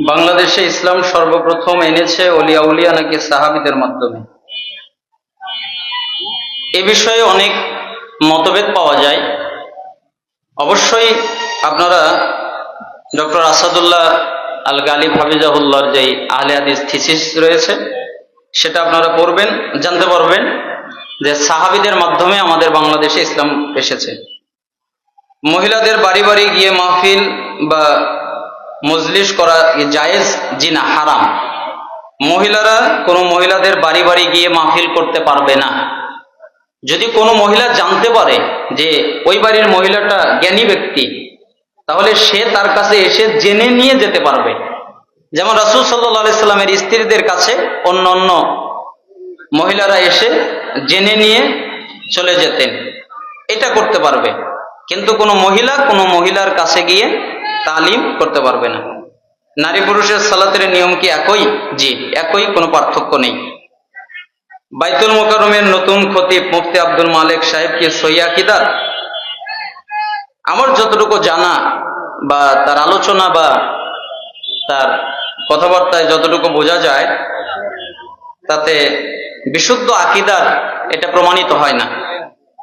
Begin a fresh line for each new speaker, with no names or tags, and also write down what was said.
বাংলাদেশে ইসলাম সর্বপ্রথম এনেছে অলিয়া উলিয়া নাকি সাহাবিদের মাধ্যমে। এ বিষয়ে অনেক মতভেদ পাওয়া যায়। অবশ্যই আপনারা ডক্টর আসাদুল্লাহ আল গালিব হাফিজাহুল্লাহর যে আহলে হাদিস থিসিস রয়েছে, সেটা আপনারা পড়বেন, জানতে পারবেন যে সাহাবিদের মাধ্যমে আমাদের বাংলাদেশে ইসলাম এসেছে। মহিলাদের বাড়ি বাড়ি গিয়ে মাহফিল বা মজলিস করা জায়েজ জিনা হারাম। মহিলারা কোনো মহিলাদের বাড়ি বাড়ি গিয়ে মাহফিল করতে পারবে না। যদি কোনো মহিলা জানতে পারে যে ওই বাড়ির মহিলাটা জ্ঞানী ব্যক্তি, তাহলে সে তার কাছে এসে জেনে নিয়ে যেতে পারবে। যেমন রাসুল সাল্লাহ সাল্লামের স্ত্রীদের কাছে অন্য অন্য মহিলারা এসে জেনে নিয়ে চলে যেতেন। এটা করতে পারবে। কিন্তু কোনো মহিলা কোনো মহিলার কাছে গিয়ে তালিম করতে পারবে না। নারী পুরুষের সালাতের নিয়ম কি একই? জি, একই, কোনো পার্থক্য নেই। বাইতুল মোকারমের নতুন খতিব মুফতি আব্দুল মালিক সাহেব কি সৈয়াকিদার আমার যতটুকু জানা বা তার আলোচনা বা তার কথাবার্তায় যতটুকু বোঝা যায়, তাতে বিশুদ্ধ আকিদার এটা প্রমাণিত হয় না।